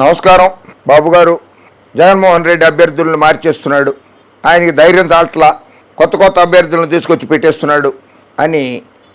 నమస్కారం. బాబు గారు జగన్మోహన్ రెడ్డి అభ్యర్థులను మార్చేస్తున్నాడు. ఆయనకి ధైర్యం చాట్లా కొత్త కొత్త అభ్యర్థులను తీసుకొచ్చి పెట్టేస్తున్నాడు అని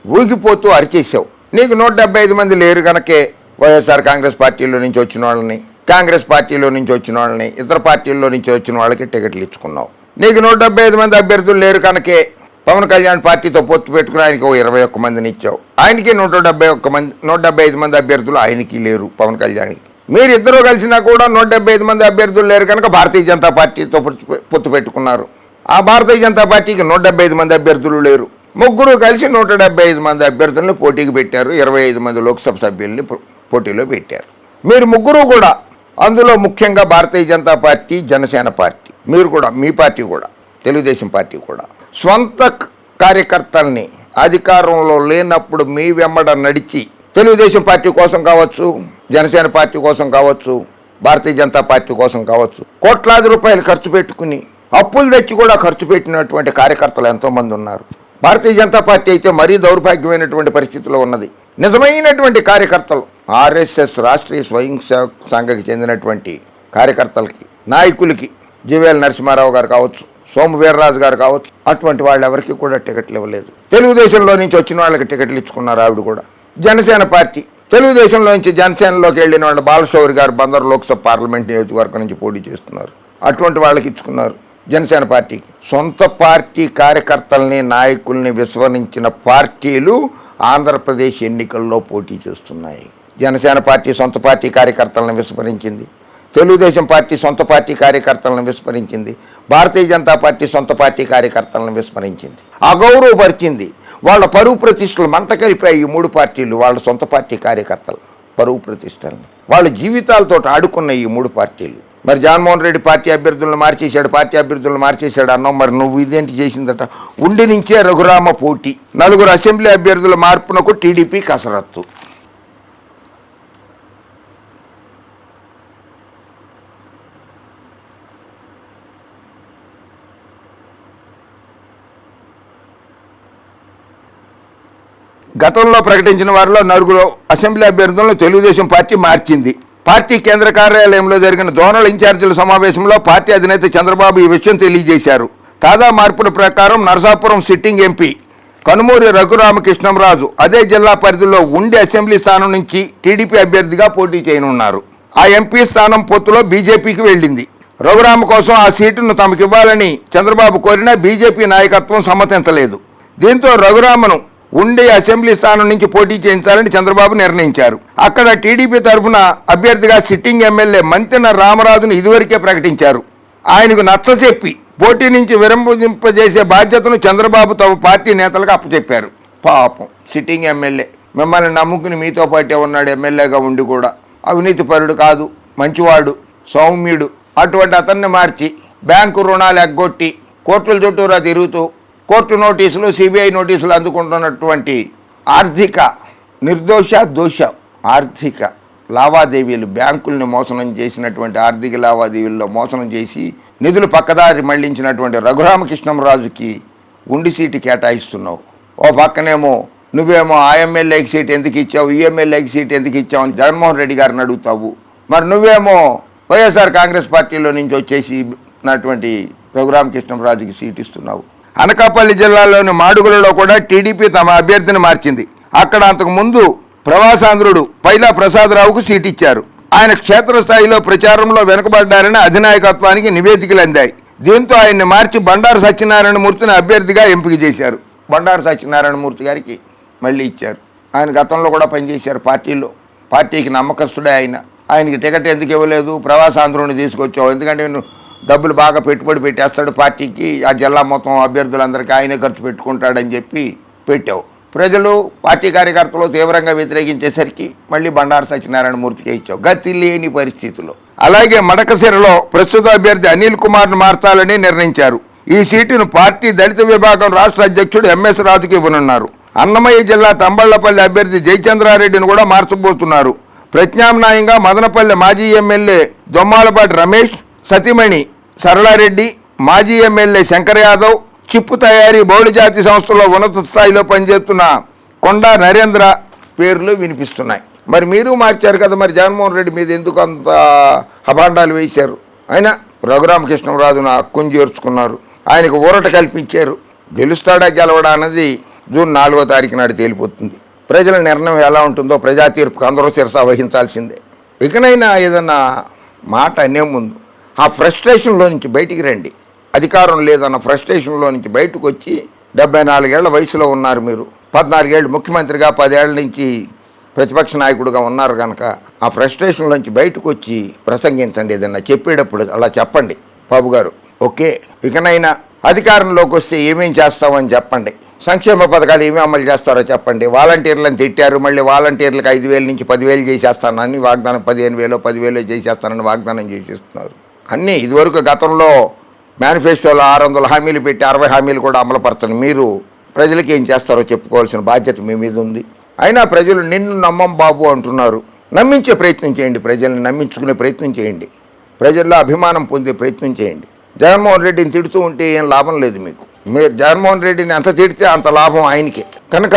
ఊగిపోతూ అరిచేసావు నీకు నూట డెబ్బై ఐదు మంది లేరు కనుకే వైఎస్ఆర్ కాంగ్రెస్ పార్టీలో నుంచి వచ్చిన వాళ్ళని కాంగ్రెస్ పార్టీలో నుంచి వచ్చిన వాళ్ళని ఇతర పార్టీల్లో నుంచి వచ్చిన వాళ్ళకి టికెట్లు ఇచ్చుకున్నావు. నీకు నూట డెబ్బై ఐదు మంది అభ్యర్థులు లేరు కనుకే పవన్ కళ్యాణ్ పార్టీతో పొత్తు పెట్టుకుని ఆయనకి ఓ ఇరవై ఒక్క మందిని ఇచ్చావు. ఆయనకి నూట డెబ్బై ఒక్క మంది నూట డెబ్బై ఐదు మంది అభ్యర్థులు ఆయనకి లేరు పవన్ కళ్యాణ్కి. మీరిద్దరూ కలిసినా కూడా నూట డెబ్బై ఐదు మంది అభ్యర్థులు లేరు కనుక భారతీయ జనతా పార్టీతో పొత్తు- పొత్తు పెట్టుకున్నారు. ఆ భారతీయ జనతా పార్టీకి నూట డెబ్బై ఐదు మంది అభ్యర్థులు లేరు. ముగ్గురు కలిసి నూట డెబ్బై ఐదు మంది అభ్యర్థులను పోటీకి పెట్టారు. ఇరవై ఐదు మంది లోక్సభ సభ్యుల్ని పో- పోటీలో పెట్టారు. మీరు ముగ్గురు కూడా అందులో ముఖ్యంగా భారతీయ జనతా పార్టీ జనసేన పార్టీ. మీరు కూడా మీ పార్టీ కూడా తెలుగుదేశం పార్టీ కూడా. స్వంత కార్యకర్తల్ని అధికారంలో లేనప్పుడు మీ వెంబడ నడిచి తెలుగుదేశం పార్టీ కోసం కావచ్చు జనసేన పార్టీ కోసం కావచ్చు భారతీయ జనతా పార్టీ కోసం కావచ్చు కోట్లాది రూపాయలు ఖర్చు పెట్టుకుని అప్పులు తెచ్చి కూడా ఖర్చు పెట్టినటువంటి కార్యకర్తలు ఎంతోమంది ఉన్నారు. భారతీయ జనతా పార్టీ అయితే మరీ దౌర్భాగ్యమైనటువంటి పరిస్థితిలో ఉన్నది. నిజమైనటువంటి కార్యకర్తలు ఆర్ఎస్ఎస్ రాష్ట్రీయ స్వయం సేవక్ సంఘకి చెందినటువంటి కార్యకర్తలకి నాయకులకి జీవేల నరసింహారావు గారు కావచ్చు సోము వీర్రాజు గారు కావచ్చు అటువంటి వాళ్ళు ఎవరికి కూడా టికెట్లు ఇవ్వలేదు. తెలుగుదేశంలో నుంచి వచ్చిన వాళ్ళకి టికెట్లు ఇచ్చుకున్నారు ఆవిడ కూడా. జనసేన పార్టీ. తెలుగుదేశంలో నుంచి జనసేనలోకి వెళ్ళిన వాళ్ళు బాలశౌరి గారు బందర్ లోక్సభ పార్లమెంట్ నియోజకవర్గం నుంచి పోటీ చేస్తున్నారు. అటువంటి వాళ్ళకి ఇచ్చుకున్నారు జనసేన పార్టీకి. సొంత పార్టీ కార్యకర్తల్ని నాయకుల్ని విస్మరించిన పార్టీలు ఆంధ్రప్రదేశ్ ఎన్నికల్లో పోటీ చేస్తున్నాయి. జనసేన పార్టీ సొంత పార్టీ కార్యకర్తలను విస్మరించింది. తెలుగుదేశం పార్టీ సొంత పార్టీ కార్యకర్తలను విస్మరించింది. భారతీయ జనతా పార్టీ సొంత పార్టీ కార్యకర్తలను విస్మరించింది. అగౌరవపరిచింది. వాళ్ళ పరువు ప్రతిష్టలు మంట ఈ మూడు పార్టీలు వాళ్ళ సొంత పార్టీ కార్యకర్తలు పరువు ప్రతిష్టలను. వాళ్ళ జీవితాలతో ఆడుకున్న ఈ మూడు పార్టీలు. మరి జగన్మోహన్ రెడ్డి పార్టీ అభ్యర్థులను మార్చేశాడు పార్టీ అభ్యర్థులను మార్చేశాడు అన్నావు మరి నువ్వు ఇదేంటి చేసిందట? ఉండి నుంచే రఘురామ పోటీ. నలుగురు అసెంబ్లీ అభ్యర్థుల మార్పునకు టీడీపీ కసరత్తు. గతంలో ప్రకటించిన వారిలో నలుగురు అసెంబ్లీ అభ్యర్థులను తెలుగుదేశం పార్టీ మార్చింది. పార్టీ కేంద్ర కార్యాలయంలో జరిగిన జోనల్ ఇన్ఛార్జీల సమావేశంలో పార్టీ అధినేత చంద్రబాబు ఈ విషయం తెలియజేశారు. తాజా మార్పుల ప్రకారం నరసాపురం సిట్టింగ్ ఎంపీ కనుమూరి రఘురామకృష్ణంరాజు అదే జిల్లా పరిధిలో ఉండి అసెంబ్లీ స్థానం నుంచి టీడీపీ అభ్యర్థిగా పోటీ చేయనున్నారు. ఆ ఎంపీ స్థానం పొత్తులో బీజేపీకి వెళ్ళింది. రఘురామ కోసం ఆ సీటును తమకివ్వాలని చంద్రబాబు కోరినా బీజేపీ నాయకత్వం సమ్మతించలేదు. దీంతో రఘురామను ఉండే అసెంబ్లీ స్థానం నుంచి పోటీ చేయించాలని చంద్రబాబు నిర్ణయించారు. అక్కడ టీడీపీ తరఫున అభ్యర్థిగా సిట్టింగ్ ఎమ్మెల్యే మంతెన రామరాజును ఇదివరకే ప్రకటించారు. ఆయనకు నచ్చచెప్పి పోటీ నుంచి విరంభింపజేసే బాధ్యతను చంద్రబాబు తమ పార్టీ నేతలకు అప్పచెప్పారు. పాపం సిట్టింగ్ ఎమ్మెల్యే మిమ్మల్ని నమ్ముకుని మీతో పాటే ఉన్నాడు ఎమ్మెల్యేగా ఉండి కూడా. అవినీతిపరుడు కాదు మంచివాడు సౌమ్యుడు. అటువంటి అతన్ని మార్చి బ్యాంకు రుణాలు ఎగ్గొట్టి కోర్టుల చుట్టూరా తిరుగుతూ కోర్టు నోటీసులు సిబిఐ నోటీసులు అందుకుంటున్నటువంటి ఆర్థిక నిర్దోష దోష ఆర్థిక లావాదేవీలు బ్యాంకుల్ని మోసనం చేసినటువంటి ఆర్థిక లావాదేవీల్లో మోసనం చేసి నిధులు పక్కదారి మళ్ళించినటువంటి రఘురామకృష్ణంరాజుకి ఉండి సీటు కేటాయిస్తున్నావు. ఓ పక్కనేమో నువ్వేమో ఆ ఎమ్మెల్యేకి సీట్ ఎందుకు ఇచ్చావు? ఈ ఎమ్మెల్యేకి సీట్ ఎందుకు ఇచ్చావు? అని జగన్మోహన్ రెడ్డి గారిని అడుగుతావు. మరి నువ్వేమో వైఎస్ఆర్ కాంగ్రెస్ పార్టీలో నుంచి వచ్చేసి నటువంటి రఘురామకృష్ణంరాజుకి సీట్ ఇస్తున్నావు. అనకాపల్లి జిల్లాలోని మాడుగులలో కూడా టీడీపీ తమ అభ్యర్థిని మార్చింది. అక్కడ అంతకుముందు ప్రవాసాంధ్రుడు పైలా ప్రసాదరావుకు సీట్ ఇచ్చారు ఆయన క్షేత్రస్థాయిలో ప్రచారంలో వెనుకబడ్డారని అధినాయకత్వానికి నివేదికలు అందాయి. దీంతో ఆయన్ని మార్చి బండారు సత్యనారాయణ మూర్తిని అభ్యర్థిగా ఎంపిక చేశారు. బండారు సత్యనారాయణ మూర్తి గారికి మళ్ళీ ఇచ్చారు. ఆయన గతంలో కూడా పనిచేశారు పార్టీలో. పార్టీకి నమ్మకస్తుడే ఆయన. ఆయనకి టికెట్ ఎందుకు ఇవ్వలేదు? ప్రవాసాంధ్రుని తీసుకొచ్చావు. ఎందుకంటే నువ్వు డబ్బులు బాగా పెట్టుబడి పెట్టేస్తాడు పార్టీకి ఆ జిల్లా మొత్తం అభ్యర్థులందరికీ ఆయనే ఖర్చు పెట్టుకుంటాడని చెప్పి పెట్టావు. ప్రజలు పార్టీ కార్యకర్తలు తీవ్రంగా వ్యతిరేకించేసరికి మళ్ళీ బండారు సత్యనారాయణ మూర్తికే ఇచ్చావు. గతి లేని పరిస్థితుల్లో అలాగే మడకసిరలో ప్రస్తుత అభ్యర్థి అనిల్ కుమార్ను మార్చాలని నిర్ణయించారు. ఈ సీటును పార్టీ దళిత విభాగం రాష్ట్ర అధ్యక్షుడు ఎంఎస్ రాజుకి ఇవ్వనున్నారు. అన్నమయ్య జిల్లా తంబళ్ళపల్లి అభ్యర్థి జయచంద్రారెడ్డిని కూడా మార్చబోతున్నారు. ప్రత్యామ్నాయంగా మదనపల్లి మాజీ ఎమ్మెల్యే దొమ్మాలపాటి రమేష్ సతీమణి సరళారెడ్డి మాజీ ఎమ్మెల్యే శంకర్ యాదవ్ చిప్పు తయారీ బహుళజాతి సంస్థలో ఉన్నత స్థాయిలో పనిచేస్తున్న కొండా నరేంద్ర పేర్లు వినిపిస్తున్నాయి. మరి మీరు మార్చారు కదా మరి జగన్మోహన్ రెడ్డి మీద ఎందుకు అంత అభాండాలు వేశారు? అయినా రఘురామకృష్ణరాజును హక్కును చేర్చుకున్నారు. ఆయనకు ఊరట కల్పించారు. గెలుస్తాడా గెలవడా అన్నది జూన్ నాలుగో తారీఖు నాడు తేలిపోతుంది. ప్రజల నిర్ణయం ఎలా ఉంటుందో ప్రజా తీర్పుకు అందరూ శిరస వహించాల్సిందే. ఇకనైనా ఏదన్నా మాట అనే ముందు ఆ ఫ్రస్ట్రేషన్లో నుంచి బయటికి రండి. అధికారం లేదన్న ఫ్రస్ట్రేషన్లో నుంచి బయటకు వచ్చి డెబ్బై నాలుగేళ్ళ వయసులో ఉన్నారు మీరు. పద్నాలుగేళ్ళు ముఖ్యమంత్రిగా పదేళ్ళ నుంచి ప్రతిపక్ష నాయకుడుగా ఉన్నారు కనుక ఆ ఫ్రస్ట్రేషన్లోంచి బయటకు వచ్చి ప్రసంగించండి ఏదన్నా చెప్పేటప్పుడు అలా చెప్పండి బాబు గారు. ఓకే? ఇకనైనా అధికారంలోకి వస్తే ఏమేం చేస్తామని చెప్పండి. సంక్షేమ పథకాలు ఏమి అమలు చేస్తారో చెప్పండి. వాలంటీర్లను తిట్టారు మళ్ళీ వాలంటీర్లకు ఐదు వేల నుంచి పదివేలు చేసేస్తానని వాగ్దానం పదిహేను వేలు పదివేలు చేసేస్తానని వాగ్దానం చేసేస్తున్నారు. అన్నీ ఇదివరకు గతంలో మేనిఫెస్టోలో ఆరు వందల హామీలు పెట్టి అరవై హామీలు కూడా అమలుపరచని మీరు ప్రజలకి ఏం చేస్తారో చెప్పుకోవాల్సిన బాధ్యత మీ మీద ఉంది. అయినా ప్రజలు నిన్ను నమ్మం బాబు అంటున్నారు. నమ్మించే ప్రయత్నం చేయండి ప్రజల్ని నమ్మించుకునే ప్రయత్నం చేయండి. ప్రజల్లో అభిమానం పొందే ప్రయత్నం చేయండి. జగన్మోహన్ రెడ్డిని తిడుతూ ఉంటే ఏం లాభం లేదు మీకు. మీరు జగన్మోహన్ రెడ్డిని ఎంత తిడితే అంత లాభం ఆయనకే. కనుక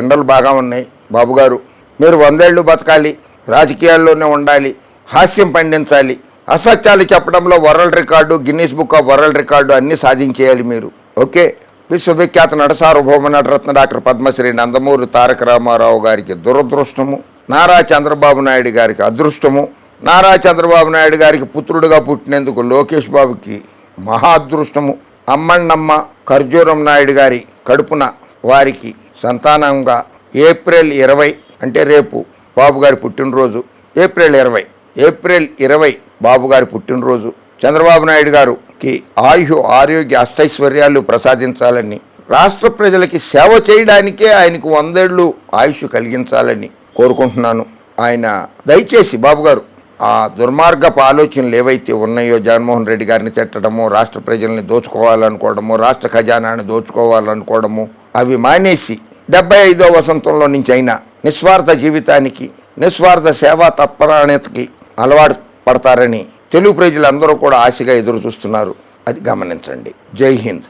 ఎండలు బాగా ఉన్నాయి బాబు గారు మీరు వందేళ్ళు బతకాలి రాజకీయాల్లోనే ఉండాలి హాస్యం పండించాలి అసత్యాలు చెప్పడంలో world record Guinness book of world record అన్నీ సాధించేయాలి మీరు. ఓకే? విశ్వవిఖ్యాత నటసార్వభౌమ నటరత్న డాక్టర్ పద్మశ్రీ నందమూరి తారక రామారావు గారికి దురదృష్టము. నారా చంద్రబాబు నాయుడు గారికి అదృష్టము. నారా చంద్రబాబు నాయుడు గారికి పుత్రుడుగా పుట్టినందుకు లోకేష్ బాబుకి మహా అదృష్టము అమ్మణ్ణమ్మ ఖర్జూరం నాయుడు గారి కడుపున వారికి సంతానంగా ఏప్రిల్ ఇరవై అంటే రేపు బాబు గారి పుట్టినరోజు. ఏప్రిల్ ఇరవై. ఏప్రిల్ ఇరవై బాబు గారి పుట్టినరోజు. చంద్రబాబు నాయుడు గారుకి ఆయు ఆరోగ్య అష్టైశ్వర్యాలు ప్రసాదించాలని రాష్ట్ర ప్రజలకి సేవ చేయడానికే ఆయనకు వందేళ్ళు ఆయుష్ కలిగించాలని కోరుకుంటున్నాను. ఆయన దయచేసి బాబు గారు ఆ దుర్మార్గపు ఆలోచనలు ఏవైతే ఉన్నాయో జగన్మోహన్ రెడ్డి గారిని తిట్టడము రాష్ట్ర ప్రజల్ని దోచుకోవాలనుకోవడము రాష్ట్ర ఖజానాన్ని దోచుకోవాలనుకోవడము అవి మానేసి డెబ్బై ఐదో వసంతంలో నుంచి అయినా నిస్వార్థ జీవితానికి నిస్వార్థ సేవా తత్పరాణతకి అలవాటు పడతారని తెలుగు ప్రజలందరూ కూడా ఆశగా ఎదురు చూస్తున్నారు అది గమనించండి. జై హింద్.